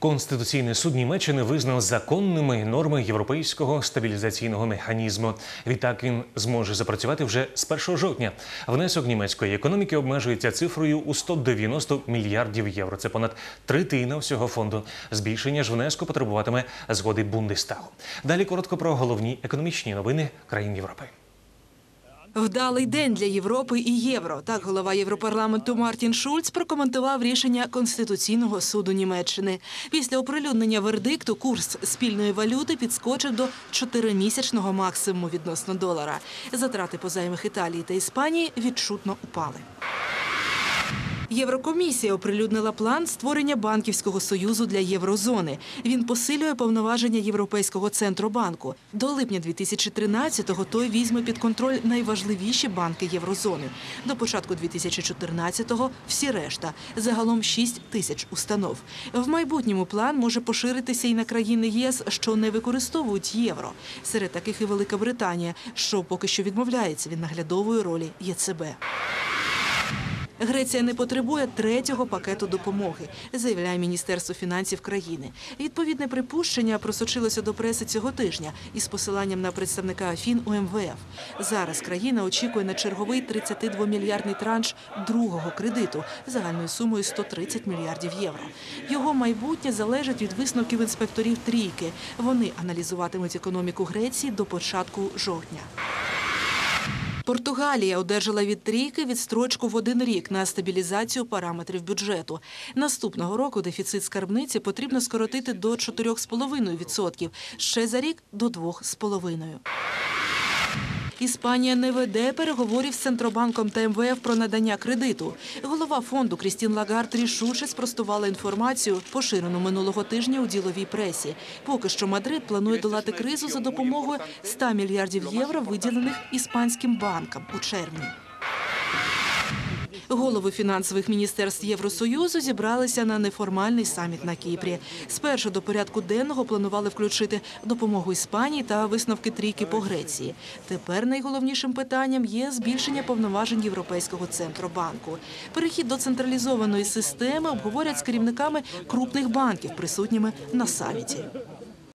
Конституційний суд Німеччини визнав законними норми європейського стабілізаційного механізму. Відтак він зможе запрацювати вже з 1 жовтня. Внесок німецької економіки обмежується цифрою у 190 мільярдів євро. Це понад третина всього фонду. Збільшення ж внеску потребуватиме згоди Бундестагу. Далі коротко про головні економічні новини країн Європи. Вдалий день для Європи і євро. Так голова Європарламенту Мартін Шульц прокоментував рішення Конституційного суду Німеччини. Після оприлюднення вердикту курс спільної валюти підскочив до чотиримісячного максимуму відносно долара. Затрати позаймих Італії та Іспанії відчутно упали. Єврокомісія оприлюднила план створення банківського союзу для єврозони. Він посилює повноваження Європейського центробанку. До липня 2013-го той візьме під контроль найважливіші банки єврозони. До початку 2014-го – всі решта. Загалом 6 тисяч установ. В майбутньому план може поширитися і на країни ЄС, що не використовують євро. Серед таких і Велика Британія, що поки що відмовляється від наглядової ролі ЄЦБ. Греція не потребує третього пакету допомоги, заявляє Міністерство фінансів країни. Відповідне припущення просочилося до преси цього тижня із посиланням на представника Афін у МВФ. Зараз країна очікує на черговий 32-мільярдний транш другого кредиту загальною сумою 130 мільярдів євро. Його майбутнє залежить від висновків інспекторів трійки. Вони аналізуватимуть економіку Греції до початку жовтня. Португалія одержала від трійки відстрочку в один рік на стабілізацію параметрів бюджету. Наступного року дефіцит скарбниці потрібно скоротити до 4,5%, ще за рік до 2,5%. Іспанія не веде переговорів з Центробанком та МВФ про надання кредиту. Голова фонду Крістін Лагард рішуче спростувала інформацію, поширену минулого тижня у діловій пресі. Поки що Мадрид планує долати кризу за допомогою 100 мільярдів євро, виділених іспанським банкам у червні. Голови фінансових міністерств Євросоюзу зібралися на неформальний саміт на Кіпрі. Спершу до порядку денного планували включити допомогу Іспанії та висновки трійки по Греції. Тепер найголовнішим питанням є збільшення повноважень Європейського центробанку. Перехід до централізованої системи обговорять з керівниками крупних банків, присутніми на саміті.